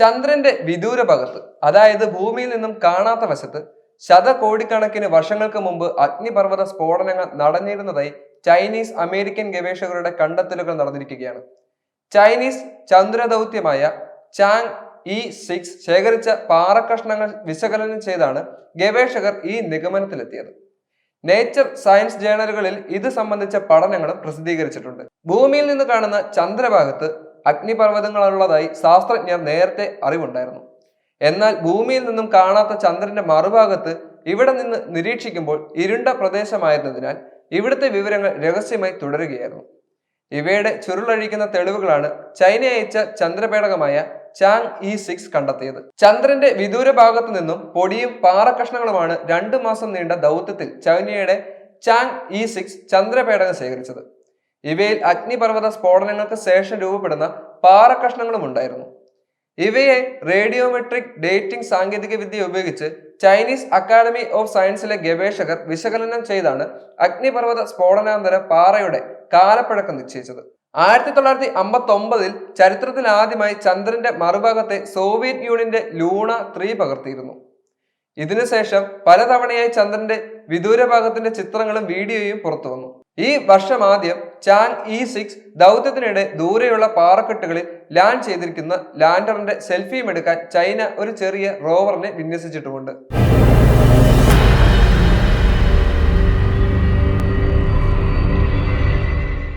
ചന്ദ്രന്റെ വിദൂര ഭാഗത്ത് അതായത് ഭൂമിയിൽ നിന്നും കാണാത്ത വശത്ത് ശതകോടിക്കണക്കിന് വർഷങ്ങൾക്ക് മുമ്പ് അഗ്നിപർവത സ്ഫോടനങ്ങൾ നടന്നിരുന്നതായി ചൈനീസ് അമേരിക്കൻ ഗവേഷകരുടെ കണ്ടെത്തലുകൾ നടന്നിരിക്കുകയാണ്. ചൈനീസ് ചന്ദ്രദൗത്യമായ ചാങ് ഇ സിക്സ് ശേഖരിച്ച പാറക്കഷ്ണങ്ങൾ വിശകലനം ചെയ്താണ് ഗവേഷകർ ഈ നിഗമനത്തിലെത്തിയത്. നേച്ചർ സയൻസ് ജേണലുകളിൽ ഇത് സംബന്ധിച്ച പഠനങ്ങളും പ്രസിദ്ധീകരിച്ചിട്ടുണ്ട്. ഭൂമിയിൽ നിന്ന് കാണുന്ന ചന്ദ്രഭാഗത്ത് അഗ്നിപർവതങ്ങളുള്ളതായി ശാസ്ത്രജ്ഞർ നേരത്തെ അറിവുണ്ടായിരുന്നു. എന്നാൽ ഭൂമിയിൽ നിന്നും കാണാത്ത ചന്ദ്രന്റെ മറുഭാഗത്ത് ഇവിടെ നിന്ന് നിരീക്ഷിക്കുമ്പോൾ ഇരുണ്ട പ്രദേശമായിരുന്നതിനാൽ ഇവിടുത്തെ വിവരങ്ങൾ രഹസ്യമായി തുടരുകയായിരുന്നു. ഇവയുടെ ചുരുളഴിക്കുന്ന തെളിവുകളാണ് ചൈന അയച്ച ചന്ദ്രപേടകമായ ചാങ് ഇ സിക്സ് കണ്ടെത്തിയത്. ചന്ദ്രന്റെ വിദൂര ഭാഗത്തു നിന്നും പൊടിയും പാറക്കഷ്ണങ്ങളുമാണ് രണ്ടു മാസം നീണ്ട ദൗത്യത്തിൽ ചൈനയുടെ ചാങ് ഇ സിക്സ് ചന്ദ്രപേടകം ശേഖരിച്ചത്. ഇവയിൽ അഗ്നിപർവത സ്ഫോടനങ്ങൾക്ക് ശേഷം രൂപപ്പെടുന്ന പാറക്കഷ്ണങ്ങളും ഉണ്ടായിരുന്നു. ഇവയെ റേഡിയോമെട്രിക് ഡേറ്റിംഗ് സാങ്കേതിക വിദ്യ ഉപയോഗിച്ച് ചൈനീസ് അക്കാദമി ഓഫ് സയൻസിലെ ഗവേഷകർ വിശകലനം ചെയ്താണ് അഗ്നിപർവത സ്ഫോടനാന്തര പാറയുടെ കാലപ്പഴക്കം നിശ്ചയിച്ചത്. ആയിരത്തി തൊള്ളായിരത്തി അമ്പത്തി ഒമ്പതിൽ ചരിത്രത്തിൽ ആദ്യമായി ചന്ദ്രന്റെ മറുഭാഗത്തെ സോവിയറ്റ് യൂണിയന്റെ ലൂണ ത്രീ പകർത്തിയിരുന്നു. ഇതിനുശേഷം പലതവണയായി ചന്ദ്രന്റെ വിദൂര ഭാഗത്തിന്റെ ചിത്രങ്ങളും വീഡിയോയും പുറത്തു വന്നു ഈ വർഷം ആദ്യം ചാങ് ഇ സിക്സ് ദൗത്യത്തിനിടെ ദൂരെയുള്ള പാറക്കെട്ടുകളിൽ ലാൻഡ് ചെയ്തിരിക്കുന്ന ലാൻഡറിന്റെ സെൽഫിയും എടുക്കാൻ ചൈന ഒരു ചെറിയ റോവറിനെ വിന്യസിച്ചിട്ടുമുണ്ട്.